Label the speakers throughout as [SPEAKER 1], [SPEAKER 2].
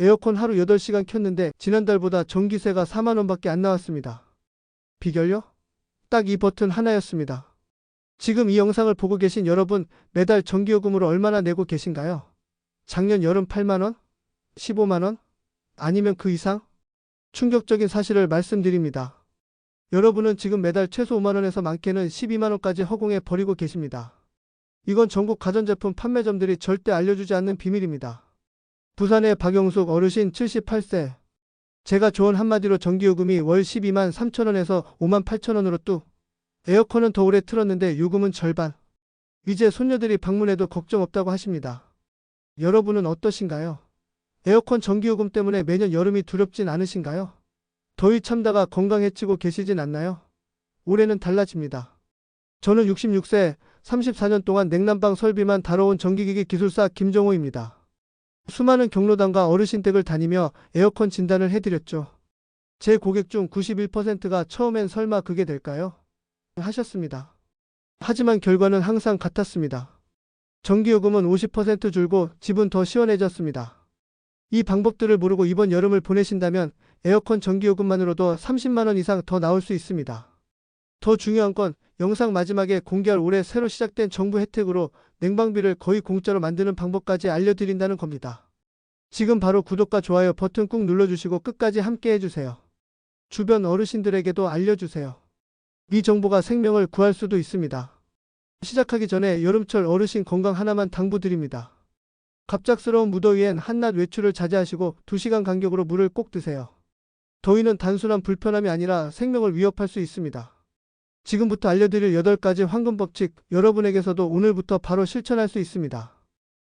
[SPEAKER 1] 에어컨 하루 8시간 켰는데 지난달보다 전기세가 4만원밖에 안 나왔습니다. 비결요? 딱 이 버튼 하나였습니다. 지금 이 영상을 보고 계신 여러분 매달 전기요금으로 얼마나 내고 계신가요? 작년 여름 8만원? 15만원? 아니면 그 이상? 충격적인 사실을 말씀드립니다. 여러분은 지금 매달 최소 5만원에서 많게는 12만원까지 허공에 버리고 계십니다. 이건 전국 가전제품 판매점들이 절대 알려주지 않는 비밀입니다. 부산의 박영숙 어르신 78세. 제가 조언 한마디로 전기요금이 월 12만 3천원에서 5만 8천원으로 뚝. 에어컨은 더 오래 틀었는데 요금은 절반. 이제 손녀들이 방문해도 걱정 없다고 하십니다. 여러분은 어떠신가요? 에어컨 전기요금 때문에 매년 여름이 두렵진 않으신가요? 더위 참다가 건강 해치고 계시진 않나요? 올해는 달라집니다. 저는 66세, 34년 동안 냉난방 설비만 다뤄온 전기기기 기술사 김정호입니다. 수많은 경로당과 어르신 댁을 다니며 에어컨 진단을 해드렸죠. 제 고객 중 91%가 처음엔 설마 그게 될까요? 하셨습니다. 하지만 결과는 항상 같았습니다. 전기요금은 50% 줄고 집은 더 시원해졌습니다. 이 방법들을 모르고 이번 여름을 보내신다면 에어컨 전기요금만으로도 30만원 이상 더 나올 수 있습니다. 더 중요한 건 영상 마지막에 공개할 올해 새로 시작된 정부 혜택으로 냉방비를 거의 공짜로 만드는 방법까지 알려드린다는 겁니다. 지금 바로 구독과 좋아요 버튼 꾹 눌러주시고 끝까지 함께 해주세요. 주변 어르신들에게도 알려주세요. 이 정보가 생명을 구할 수도 있습니다. 시작하기 전에 여름철 어르신 건강 하나만 당부드립니다. 갑작스러운 무더위엔 한낮 외출을 자제하시고 2시간 간격으로 물을 꼭 드세요. 더위는 단순한 불편함이 아니라 생명을 위협할 수 있습니다. 지금부터 알려드릴 8가지 황금 법칙 여러분에게서도 오늘부터 바로 실천할 수 있습니다.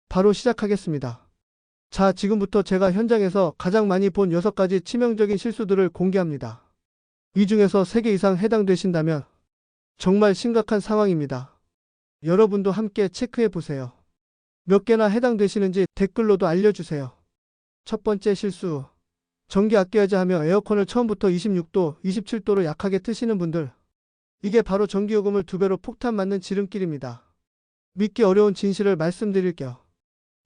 [SPEAKER 1] 바로 시작하겠습니다. 자, 지금부터 제가 현장에서 가장 많이 본 6가지 치명적인 실수들을 공개합니다. 이 중에서 3개 이상 해당되신다면 정말 심각한 상황입니다. 여러분도 함께 체크해 보세요. 몇 개나 해당되시는지 댓글로도 알려주세요. 첫 번째 실수. 전기 아껴야지 하며 에어컨을 처음부터 26도, 27도로 약하게 트시는 분들. 이게 바로 전기요금을 두 배로 폭탄 맞는 지름길입니다. 믿기 어려운 진실을 말씀드릴게요.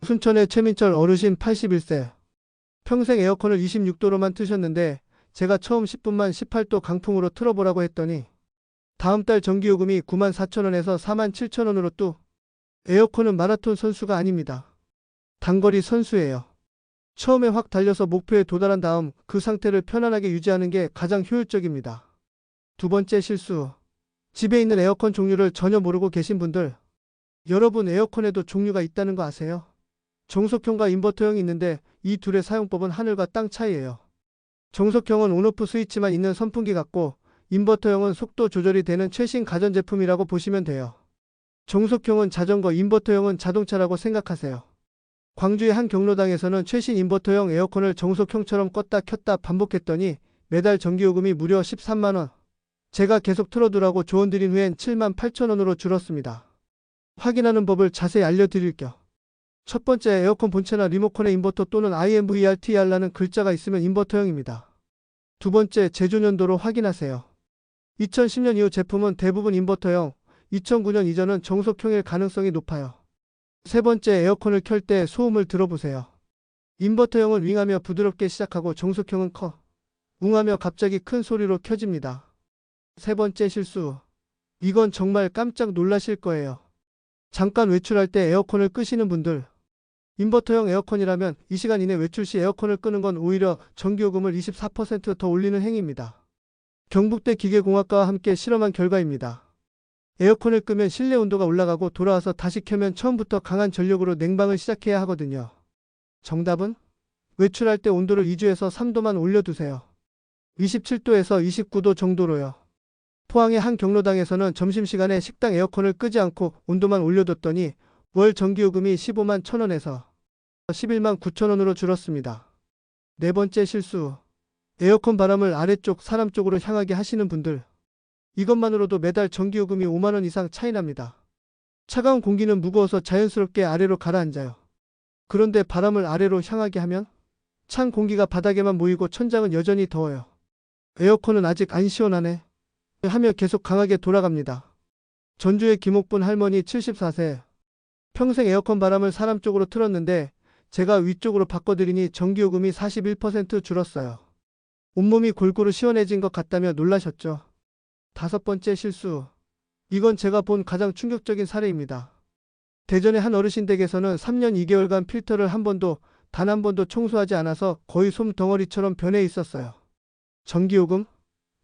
[SPEAKER 1] 순천의 최민철 어르신 81세. 평생 에어컨을 26도로만 트셨는데 제가 처음 10분만 18도 강풍으로 틀어보라고 했더니 다음 달 전기요금이 9만 4천원에서 4만 7천원으로 뚝. 에어컨은 마라톤 선수가 아닙니다. 단거리 선수예요. 처음에 확 달려서 목표에 도달한 다음 그 상태를 편안하게 유지하는 게 가장 효율적입니다. 두 번째 실수. 집에 있는 에어컨 종류를 전혀 모르고 계신 분들. 여러분 에어컨에도 종류가 있다는 거 아세요? 정속형과 인버터형이 있는데 이 둘의 사용법은 하늘과 땅 차이예요. 정속형은 온오프 스위치만 있는 선풍기 같고 인버터형은 속도 조절이 되는 최신 가전제품이라고 보시면 돼요. 정속형은 자전거, 인버터형은 자동차라고 생각하세요. 광주의 한 경로당에서는 최신 인버터형 에어컨을 정속형처럼 껐다 켰다 반복했더니 매달 전기요금이 무려 13만원. 제가 계속 틀어두라고 조언 드린 후엔 7만 8천원으로 줄었습니다. 확인하는 법을 자세히 알려드릴게요. 첫 번째 에어컨 본체나 리모컨에 인버터 또는 IMVRTR라는 글자가 있으면 인버터형입니다. 두 번째 제조년도로 확인하세요. 2010년 이후 제품은 대부분 인버터형, 2009년 이전은 정속형일 가능성이 높아요. 세 번째 에어컨을 켤 때 소음을 들어보세요. 인버터형은 윙하며 부드럽게 시작하고 정속형은 커, 웅하며 갑자기 큰 소리로 켜집니다. 세 번째 실수. 이건 정말 깜짝 놀라실 거예요. 잠깐 외출할 때 에어컨을 끄시는 분들. 인버터형 에어컨이라면 이 시간 이내 외출 시 에어컨을 끄는 건 오히려 전기요금을 24%더 올리는 행위입니다. 경북대 기계공학과와 함께 실험한 결과입니다. 에어컨을 끄면 실내 온도가 올라가고 돌아와서 다시 켜면 처음부터 강한 전력으로 냉방을 시작해야 하거든요. 정답은? 외출할 때 온도를 2주에서 3도만 올려두세요. 27도에서 29도 정도로요. 포항의 한 경로당에서는 점심시간에 식당 에어컨을 끄지 않고 온도만 올려뒀더니 월 전기요금이 15만 1천원에서 11만 9천원으로 줄었습니다. 네 번째 실수. 에어컨 바람을 아래쪽 사람 쪽으로 향하게 하시는 분들. 이것만으로도 매달 전기요금이 5만원 이상 차이 납니다. 차가운 공기는 무거워서 자연스럽게 아래로 가라앉아요. 그런데 바람을 아래로 향하게 하면 찬 공기가 바닥에만 모이고 천장은 여전히 더워요. 에어컨은 아직 안 시원하네. 하며 계속 강하게 돌아갑니다. 전주의 김옥분 할머니 74세. 평생 에어컨 바람을 사람 쪽으로 틀었는데 제가 위쪽으로 바꿔드리니 전기요금이 41% 줄었어요. 온몸이 골고루 시원해진 것 같다며 놀라셨죠? 다섯 번째 실수. 이건 제가 본 가장 충격적인 사례입니다. 대전의 한 어르신 댁에서는 3년 2개월간 필터를 한 번도 단 한 번도 청소하지 않아서 거의 솜 덩어리처럼 변해 있었어요. 전기요금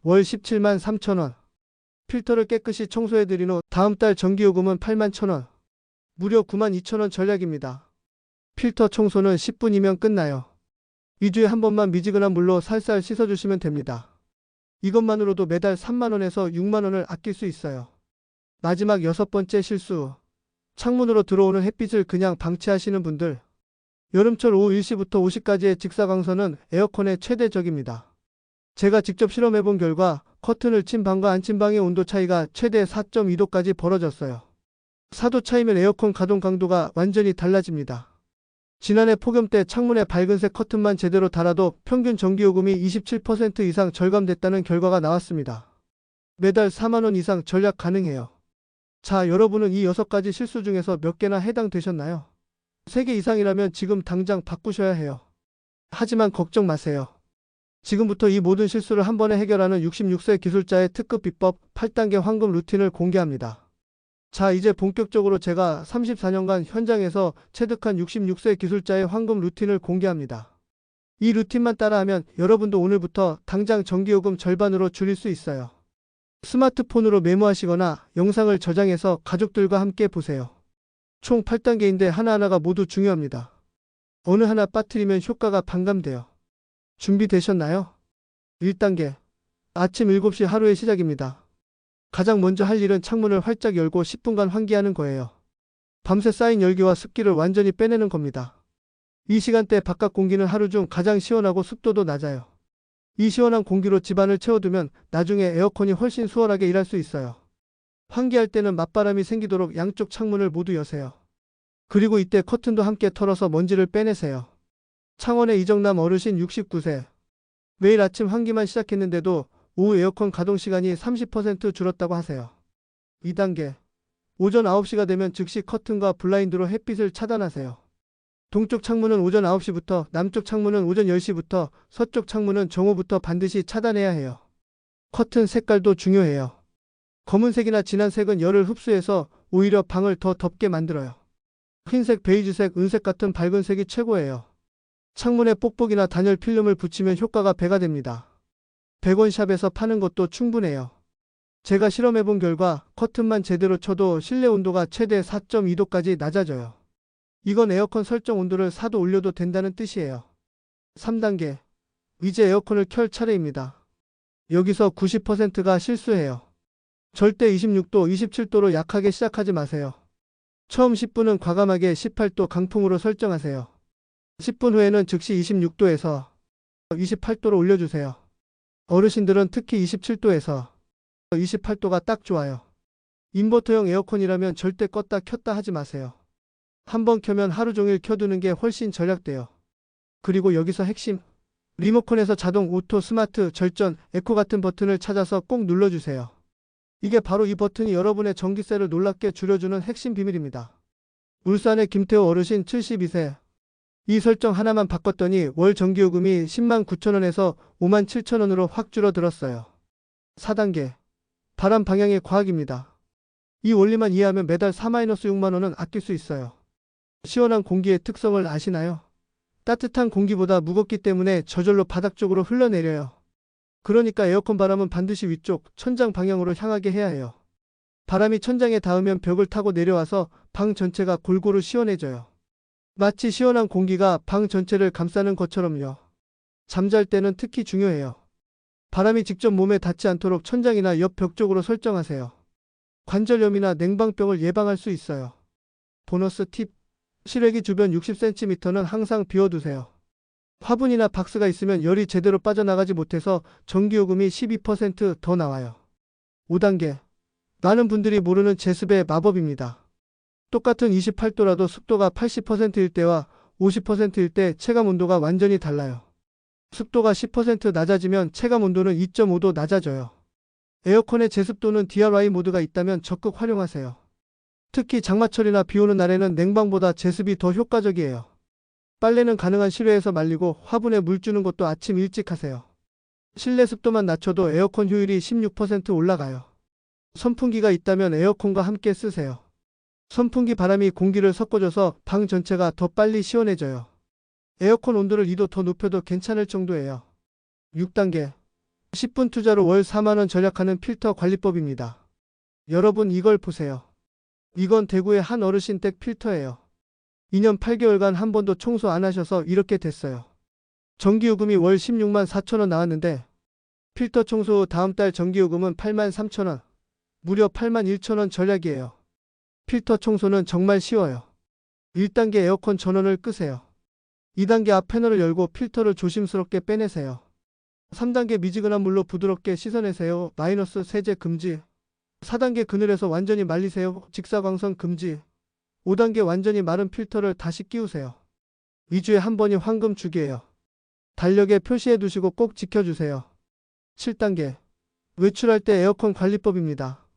[SPEAKER 1] 월 17만 3천 원. 필터를 깨끗이 청소해드린 후 다음 달 전기요금은 8만 천 원. 무려 9만 2천 원 전략입니다. 필터 청소는 10분이면 끝나요. 2주에 한 번만 미지근한 물로 살살 씻어주시면 됩니다. 이것만으로도 매달 3만원에서 6만원을 아낄 수 있어요. 마지막 여섯 번째 실수. 창문으로 들어오는 햇빛을 그냥 방치하시는 분들. 여름철 오후 1시부터 5시까지의 직사광선은 에어컨의 최대적입니다. 제가 직접 실험해본 결과 커튼을 친 방과 안 친 방의 온도 차이가 최대 4.2도까지 벌어졌어요. 4도 차이면 에어컨 가동 강도가 완전히 달라집니다. 지난해 폭염 때 창문에 밝은색 커튼만 제대로 달아도 평균 전기요금이 27% 이상 절감됐다는 결과가 나왔습니다. 매달 4만원 이상 절약 가능해요. 자, 여러분은 이 6가지 실수 중에서 몇 개나 해당되셨나요? 3개 이상이라면 지금 당장 바꾸셔야 해요. 하지만 걱정 마세요. 지금부터 이 모든 실수를 한 번에 해결하는 66세 기술자의 특급 비법 8단계 황금 루틴을 공개합니다. 자, 이제 본격적으로 제가 34년간 현장에서 체득한 66세 기술자의 황금 루틴을 공개합니다. 이 루틴만 따라하면 여러분도 오늘부터 당장 전기요금 절반으로 줄일 수 있어요. 스마트폰으로 메모하시거나 영상을 저장해서 가족들과 함께 보세요. 총 8단계인데 하나하나가 모두 중요합니다. 어느 하나 빠뜨리면 효과가 반감돼요. 준비되셨나요? 1단계. 아침 7시 하루의 시작입니다. 가장 먼저 할 일은 창문을 활짝 열고 10분간 환기하는 거예요. 밤새 쌓인 열기와 습기를 완전히 빼내는 겁니다. 이 시간대 바깥 공기는 하루 중 가장 시원하고 습도도 낮아요. 이 시원한 공기로 집안을 채워두면 나중에 에어컨이 훨씬 수월하게 일할 수 있어요. 환기할 때는 맞바람이 생기도록 양쪽 창문을 모두 여세요. 그리고 이때 커튼도 함께 털어서 먼지를 빼내세요. 창원의 이정남 어르신 69세. 매일 아침 환기만 시작했는데도 오후 에어컨 가동 시간이 30% 줄었다고 하세요. 2단계. 오전 9시가 되면 즉시 커튼과 블라인드로 햇빛을 차단하세요. 동쪽 창문은 오전 9시부터, 남쪽 창문은 오전 10시부터, 서쪽 창문은 정오부터 반드시 차단해야 해요. 커튼 색깔도 중요해요. 검은색이나 진한 색은 열을 흡수해서 오히려 방을 더 덥게 만들어요. 흰색, 베이지색, 은색 같은 밝은 색이 최고예요. 창문에 뽁뽁이나 단열 필름을 붙이면 효과가 배가 됩니다. 100원 샵에서 파는 것도 충분해요. 제가 실험해본 결과 커튼만 제대로 쳐도 실내 온도가 최대 4.2도까지 낮아져요. 이건 에어컨 설정 온도를 4도 올려도 된다는 뜻이에요. 3단계. 이제 에어컨을 켤 차례입니다. 여기서 90%가 실수해요. 절대 26도, 27도로 약하게 시작하지 마세요. 처음 10분은 과감하게 18도 강풍으로 설정하세요. 10분 후에는 즉시 26도에서 28도로 올려주세요. 어르신들은 특히 27도에서 28도가 딱 좋아요. 인버터형 에어컨이라면 절대 껐다 켰다 하지 마세요. 한번 켜면 하루 종일 켜두는 게 훨씬 절약돼요. 그리고 여기서 핵심. 리모컨에서 자동 오토 스마트 절전 에코 같은 버튼을 찾아서 꼭 눌러주세요. 이게 바로 이 버튼이 여러분의 전기세를 놀랍게 줄여주는 핵심 비밀입니다. 울산의 김태호 어르신 72세. 이 설정 하나만 바꿨더니 월 전기요금이 10만 9천원에서 5만 7천원으로 확 줄어들었어요. 4단계. 바람 방향의 과학입니다. 이 원리만 이해하면 매달 4-6만원은 아낄 수 있어요. 시원한 공기의 특성을 아시나요? 따뜻한 공기보다 무겁기 때문에 저절로 바닥 쪽으로 흘러내려요. 그러니까 에어컨 바람은 반드시 위쪽, 천장 방향으로 향하게 해야 해요. 바람이 천장에 닿으면 벽을 타고 내려와서 방 전체가 골고루 시원해져요. 마치 시원한 공기가 방 전체를 감싸는 것처럼요. 잠잘 때는 특히 중요해요. 바람이 직접 몸에 닿지 않도록 천장이나 옆 벽 쪽으로 설정하세요. 관절염이나 냉방병을 예방할 수 있어요. 보너스 팁. 실외기 주변 60cm는 항상 비워두세요. 화분이나 박스가 있으면 열이 제대로 빠져나가지 못해서 전기요금이 12%더 나와요. 5단계. 많은 분들이 모르는 제습의 마법입니다. 똑같은 28도라도 습도가 80%일 때와 50%일 때 체감 온도가 완전히 달라요. 습도가 10% 낮아지면 체감 온도는 2.5도 낮아져요. 에어컨의 제습도는 DRY 모드가 있다면 적극 활용하세요. 특히 장마철이나 비 오는 날에는 냉방보다 제습이 더 효과적이에요. 빨래는 가능한 실외에서 말리고 화분에 물 주는 것도 아침 일찍 하세요. 실내 습도만 낮춰도 에어컨 효율이 16% 올라가요. 선풍기가 있다면 에어컨과 함께 쓰세요. 선풍기 바람이 공기를 섞어줘서 방 전체가 더 빨리 시원해져요. 에어컨 온도를 2도 더 높여도 괜찮을 정도예요. 6단계 10분 투자로 월 4만원 절약하는 필터 관리법입니다. 여러분 이걸 보세요. 이건 대구의 한 어르신 댁 필터예요. 2년 8개월간 한 번도 청소 안 하셔서 이렇게 됐어요. 전기요금이 월 16만 4천원 나왔는데 필터 청소 후 다음 달 전기요금은 8만 3천원. 무려 8만 1천원 절약이에요. 필터 청소는 정말 쉬워요. 1단계 에어컨 전원을 끄세요. 2단계 앞 패널을 열고 필터를 조심스럽게 빼내세요. 3단계 미지근한 물로 부드럽게 씻어내세요. 마이너스 세제 금지. 4단계 그늘에서 완전히 말리세요. 직사광선 금지. 5단계 완전히 마른 필터를 다시 끼우세요. 2주에 한 번이 황금 주기예요. 달력에 표시해 두시고 꼭 지켜주세요. 7단계. 외출할 때 에어컨 관리법입니다.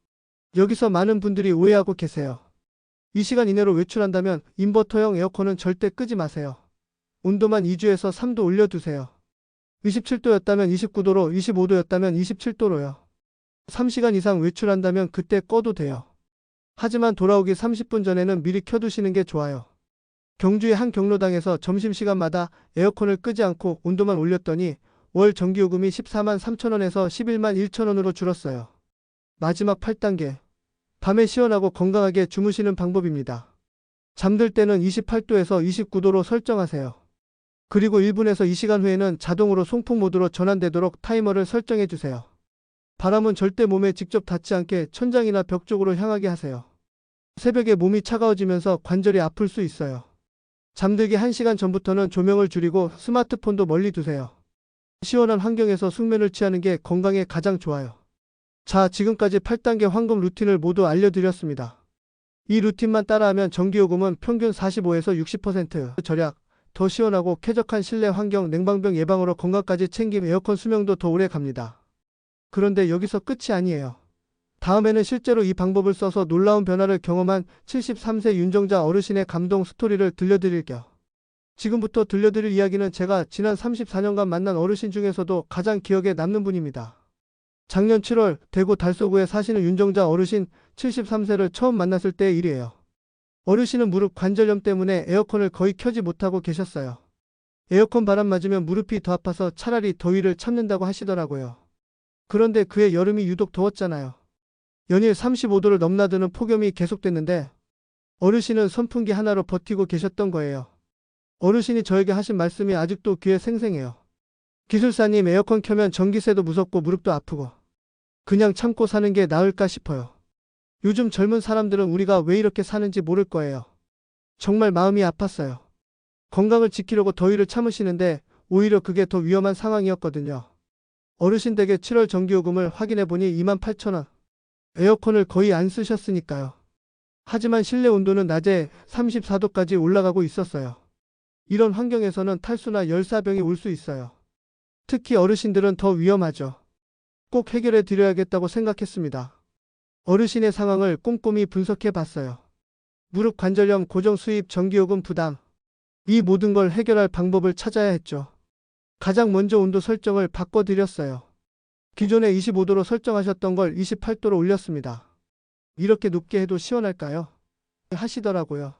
[SPEAKER 1] 여기서 많은 분들이 오해하고 계세요. 이 시간 이내로 외출한다면 인버터형 에어컨은 절대 끄지 마세요. 온도만 2주에서 3도 올려두세요. 27도였다면 29도로, 25도였다면 27도로요. 3시간 이상 외출한다면 그때 꺼도 돼요. 하지만 돌아오기 30분 전에는 미리 켜두시는 게 좋아요. 경주의 한 경로당에서 점심시간마다 에어컨을 끄지 않고 온도만 올렸더니 월 전기요금이 14만 3천원에서 11만 1천원으로 줄었어요. 마지막 8단계. 밤에 시원하고 건강하게 주무시는 방법입니다. 잠들 때는 28도에서 29도로 설정하세요. 그리고 1분에서 2시간 후에는 자동으로 송풍 모드로 전환되도록 타이머를 설정해 주세요. 바람은 절대 몸에 직접 닿지 않게 천장이나 벽 쪽으로 향하게 하세요. 새벽에 몸이 차가워지면서 관절이 아플 수 있어요. 잠들기 1시간 전부터는 조명을 줄이고 스마트폰도 멀리 두세요. 시원한 환경에서 숙면을 취하는 게 건강에 가장 좋아요. 자, 지금까지 8단계 황금 루틴을 모두 알려드렸습니다. 이 루틴만 따라하면 전기요금은 평균 45에서 60% 절약, 더 시원하고 쾌적한 실내 환경, 냉방병 예방으로 건강까지 챙김 에어컨 수명도 더 오래 갑니다. 그런데 여기서 끝이 아니에요. 다음에는 실제로 이 방법을 써서 놀라운 변화를 경험한 73세 윤정자 어르신의 감동 스토리를 들려드릴게요. 지금부터 들려드릴 이야기는 제가 지난 34년간 만난 어르신 중에서도 가장 기억에 남는 분입니다. 작년 7월 대구 달서구에 사시는 윤정자 어르신 73세를 처음 만났을 때의 일이에요. 어르신은 무릎 관절염 때문에 에어컨을 거의 켜지 못하고 계셨어요. 에어컨 바람 맞으면 무릎이 더 아파서 차라리 더위를 참는다고 하시더라고요. 그런데 그해 여름이 유독 더웠잖아요. 연일 35도를 넘나드는 폭염이 계속됐는데 어르신은 선풍기 하나로 버티고 계셨던 거예요. 어르신이 저에게 하신 말씀이 아직도 귀에 생생해요. 기술사님 에어컨 켜면 전기세도 무섭고 무릎도 아프고 그냥 참고 사는 게 나을까 싶어요. 요즘 젊은 사람들은 우리가 왜 이렇게 사는지 모를 거예요. 정말 마음이 아팠어요. 건강을 지키려고 더위를 참으시는데 오히려 그게 더 위험한 상황이었거든요. 어르신 댁의 7월 전기요금을 확인해 보니 28,000원. 에어컨을 거의 안 쓰셨으니까요. 하지만 실내 온도는 낮에 34도까지 올라가고 있었어요. 이런 환경에서는 탈수나 열사병이 올 수 있어요. 특히 어르신들은 더 위험하죠. 꼭 해결해 드려야겠다고 생각했습니다. 어르신의 상황을 꼼꼼히 분석해 봤어요. 무릎 관절염 고정 수입 전기요금 부담. 이 모든 걸 해결할 방법을 찾아야 했죠. 가장 먼저 온도 설정을 바꿔드렸어요. 기존에 25도로 설정하셨던 걸 28도로 올렸습니다. 이렇게 높게 해도 시원할까요? 하시더라고요.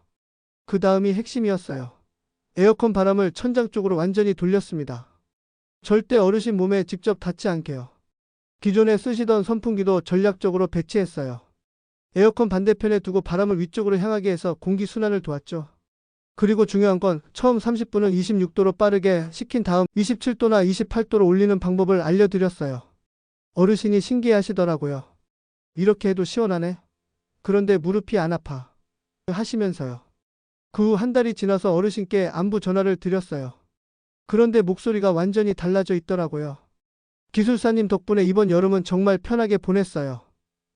[SPEAKER 1] 그 다음이 핵심이었어요. 에어컨 바람을 천장 쪽으로 완전히 돌렸습니다. 절대 어르신 몸에 직접 닿지 않게요. 기존에 쓰시던 선풍기도 전략적으로 배치했어요. 에어컨 반대편에 두고 바람을 위쪽으로 향하게 해서 공기 순환을 도왔죠. 그리고 중요한 건 처음 30분은 26도로 빠르게 식힌 다음 27도나 28도로 올리는 방법을 알려드렸어요. 어르신이 신기해 하시더라고요. 이렇게 해도 시원하네. 그런데 무릎이 안 아파. 하시면서요. 그 후 한 달이 지나서 어르신께 안부 전화를 드렸어요. 그런데 목소리가 완전히 달라져 있더라고요. 기술사님 덕분에 이번 여름은 정말 편하게 보냈어요.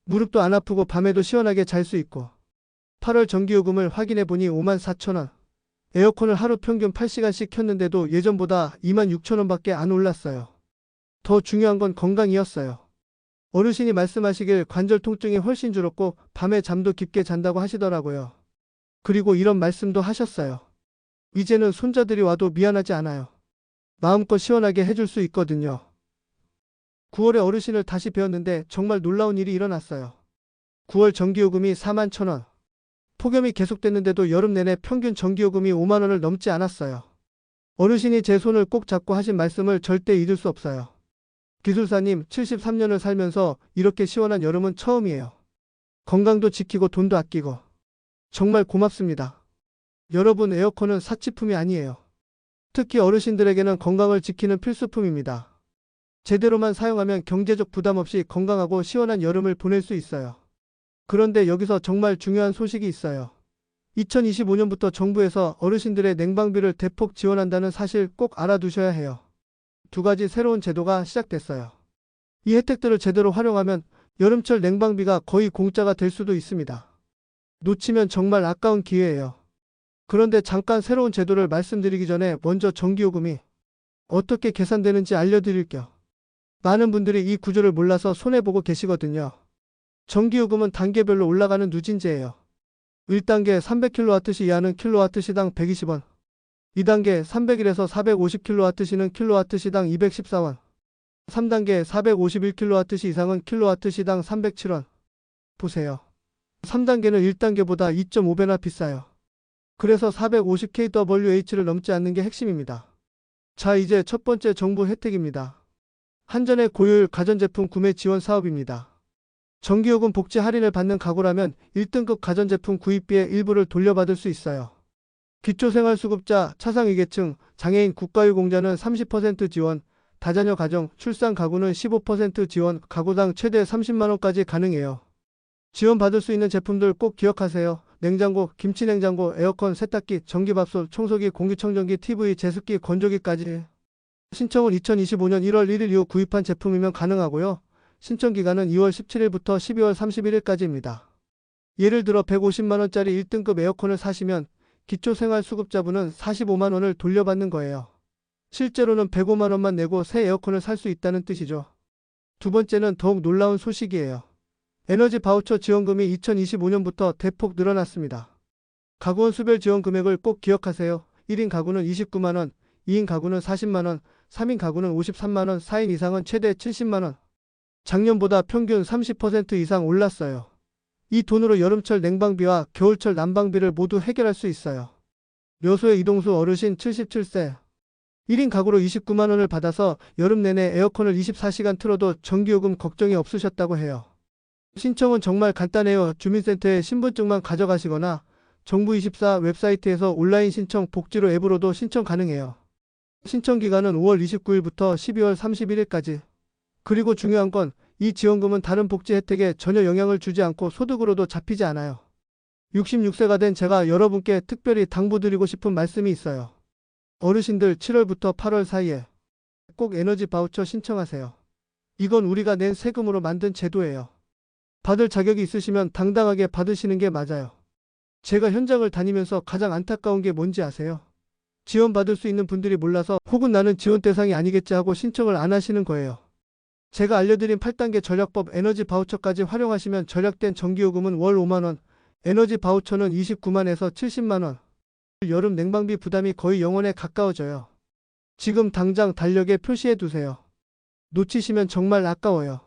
[SPEAKER 1] 무릎도 안 아프고 밤에도 시원하게 잘 수 있고. 8월 전기요금을 확인해 보니 5만 4천 원. 에어컨을 하루 평균 8시간씩 켰는데도 예전보다 2만 6천 원밖에 안 올랐어요. 더 중요한 건 건강이었어요. 어르신이 말씀하시길 관절 통증이 훨씬 줄었고 밤에 잠도 깊게 잔다고 하시더라고요. 그리고 이런 말씀도 하셨어요. 이제는 손자들이 와도 미안하지 않아요. 마음껏 시원하게 해줄 수 있거든요. 9월에 어르신을 다시 배웠는데 정말 놀라운 일이 일어났어요. 9월 전기요금이 4만 1천원. 폭염이 계속됐는데도 여름 내내 평균 전기요금이 5만 원을 넘지 않았어요. 어르신이 제 손을 꼭 잡고 하신 말씀을 절대 잊을 수 없어요. 기술사님 73년을 살면서 이렇게 시원한 여름은 처음이에요. 건강도 지키고 돈도 아끼고. 정말 고맙습니다. 여러분 에어컨은 사치품이 아니에요. 특히 어르신들에게는 건강을 지키는 필수품입니다. 제대로만 사용하면 경제적 부담 없이 건강하고 시원한 여름을 보낼 수 있어요. 그런데 여기서 정말 중요한 소식이 있어요. 2025년부터 정부에서 어르신들의 냉방비를 대폭 지원한다는 사실 꼭 알아두셔야 해요. 두 가지 새로운 제도가 시작됐어요. 이 혜택들을 제대로 활용하면 여름철 냉방비가 거의 공짜가 될 수도 있습니다. 놓치면 정말 아까운 기회예요. 그런데 잠깐 새로운 제도를 말씀드리기 전에 먼저 전기요금이 어떻게 계산되는지 알려드릴게요. 많은 분들이 이 구조를 몰라서 손해보고 계시거든요. 전기요금은 단계별로 올라가는 누진제예요. 1단계 300kW 이하는 kW시당 120원. 2단계 301에서 450kW시는 kW시당 214원. 3단계 451kW 이상은 kW시당 307원. 보세요. 3단계는 1단계보다 2.5배나 비싸요. 그래서 450kWh를 넘지 않는 게 핵심입니다. 자, 이제 첫 번째 정부 혜택입니다. 한전의 고효율 가전제품 구매 지원 사업입니다. 전기요금 복지 할인을 받는 가구라면 1등급 가전제품 구입비의 일부를 돌려받을 수 있어요. 기초생활수급자, 차상위계층, 장애인 국가유공자는 30% 지원, 다자녀 가정, 출산 가구는 15% 지원, 가구당 최대 30만원까지 가능해요. 지원받을 수 있는 제품들 꼭 기억하세요. 냉장고, 김치냉장고, 에어컨, 세탁기, 전기밥솥, 청소기, 공기청정기, TV, 제습기, 건조기까지. 신청은 2025년 1월 1일 이후 구입한 제품이면 가능하고요. 신청 기간은 2월 17일부터 12월 31일까지입니다. 예를 들어 150만원짜리 1등급 에어컨을 사시면 기초생활수급자분은 45만원을 돌려받는 거예요. 실제로는 105만원만 내고 새 에어컨을 살 수 있다는 뜻이죠. 두 번째는 더욱 놀라운 소식이에요. 에너지 바우처 지원금이 2025년부터 대폭 늘어났습니다. 가구원 수별 지원 금액을 꼭 기억하세요. 1인 가구는 29만원, 2인 가구는 40만원, 3인 가구는 53만원, 4인 이상은 최대 70만원. 작년보다 평균 30% 이상 올랐어요. 이 돈으로 여름철 냉방비와 겨울철 난방비를 모두 해결할 수 있어요. 묘소의 이동수 어르신 77세. 1인 가구로 29만원을 받아서 여름 내내 에어컨을 24시간 틀어도 전기요금 걱정이 없으셨다고 해요. 신청은 정말 간단해요. 주민센터에 신분증만 가져가시거나 정부24 웹사이트에서 온라인 신청 복지로 앱으로도 신청 가능해요. 신청 기간은 5월 29일부터 12월 31일까지. 그리고 중요한 건 이 지원금은 다른 복지 혜택에 전혀 영향을 주지 않고 소득으로도 잡히지 않아요. 66세가 된 제가 여러분께 특별히 당부드리고 싶은 말씀이 있어요. 어르신들 7월부터 8월 사이에 꼭 에너지 바우처 신청하세요. 이건 우리가 낸 세금으로 만든 제도예요. 받을 자격이 있으시면 당당하게 받으시는 게 맞아요. 제가 현장을 다니면서 가장 안타까운 게 뭔지 아세요? 지원받을 수 있는 분들이 몰라서 혹은 나는 지원 대상이 아니겠지 하고 신청을 안 하시는 거예요. 제가 알려드린 8단계 전략법 에너지 바우처까지 활용하시면 절약된 전기요금은 월 5만원, 에너지 바우처는 29만에서 70만원. 여름 냉방비 부담이 거의 영원에 가까워져요. 지금 당장 달력에 표시해 두세요. 놓치시면 정말 아까워요.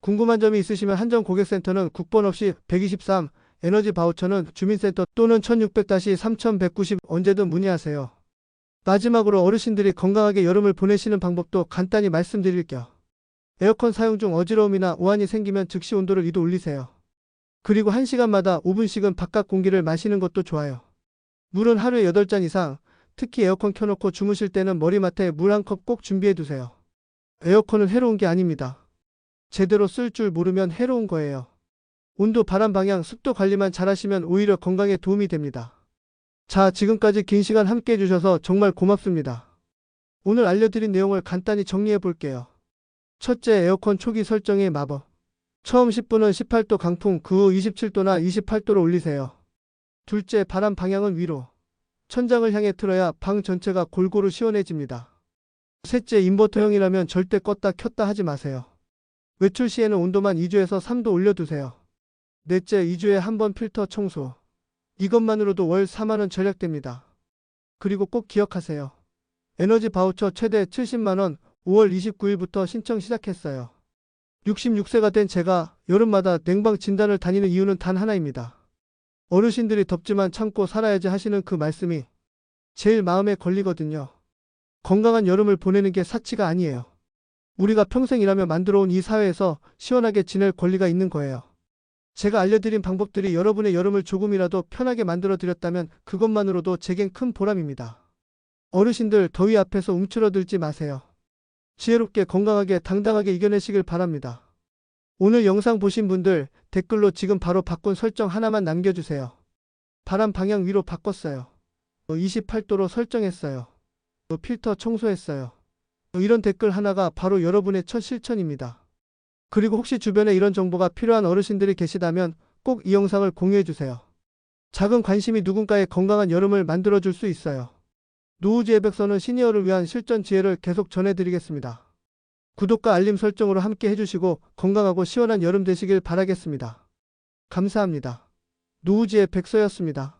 [SPEAKER 1] 궁금한 점이 있으시면 한전 고객센터는 국번 없이 123, 에너지 바우처는 주민센터 또는 1600-3190 언제든 문의하세요. 마지막으로 어르신들이 건강하게 여름을 보내시는 방법도 간단히 말씀드릴게요. 에어컨 사용 중 어지러움이나 오한이 생기면 즉시 온도를 2도 올리세요. 그리고 1시간마다 5분씩은 바깥 공기를 마시는 것도 좋아요. 물은 하루에 8잔 이상, 특히 에어컨 켜놓고 주무실 때는 머리맡에 물 한 컵 꼭 준비해 두세요. 에어컨은 해로운 게 아닙니다. 제대로 쓸 줄 모르면 해로운 거예요. 온도, 바람 방향, 습도 관리만 잘하시면 오히려 건강에 도움이 됩니다. 자, 지금까지 긴 시간 함께 해주셔서 정말 고맙습니다. 오늘 알려드린 내용을 간단히 정리해 볼게요. 첫째, 에어컨 초기 설정의 마법. 처음 10분은 18도 강풍, 그 후 27도나 28도로 올리세요. 둘째, 바람 방향은 위로. 천장을 향해 틀어야 방 전체가 골고루 시원해집니다. 셋째, 인버터형이라면 절대 껐다 켰다 하지 마세요. 외출 시에는 온도만 2주에서 3도 올려두세요. 넷째, 2주에 한 번 필터 청소. 이것만으로도 월 4만원 절약됩니다. 그리고 꼭 기억하세요. 에너지 바우처 최대 70만원 5월 29일부터 신청 시작했어요. 66세가 된 제가 여름마다 냉방 진단을 다니는 이유는 단 하나입니다. 어르신들이 덥지만 참고 살아야지 하시는 그 말씀이 제일 마음에 걸리거든요. 건강한 여름을 보내는 게 사치가 아니에요. 우리가 평생 일하며 만들어온 이 사회에서 시원하게 지낼 권리가 있는 거예요. 제가 알려드린 방법들이 여러분의 여름을 조금이라도 편하게 만들어 드렸다면 그것만으로도 제겐 큰 보람입니다. 어르신들 더위 앞에서 움츠러들지 마세요. 지혜롭게 건강하게 당당하게 이겨내시길 바랍니다. 오늘 영상 보신 분들 댓글로 지금 바로 바꾼 설정 하나만 남겨주세요. 바람 방향 위로 바꿨어요. 28도로 설정했어요. 필터 청소했어요. 이런 댓글 하나가 바로 여러분의 첫 실천입니다. 그리고 혹시 주변에 이런 정보가 필요한 어르신들이 계시다면 꼭 이 영상을 공유해주세요. 작은 관심이 누군가의 건강한 여름을 만들어줄 수 있어요. 노후지의 백서는 시니어를 위한 실전 지혜를 계속 전해드리겠습니다. 구독과 알림 설정으로 함께 해주시고 건강하고 시원한 여름 되시길 바라겠습니다. 감사합니다. 노후지의 백서였습니다.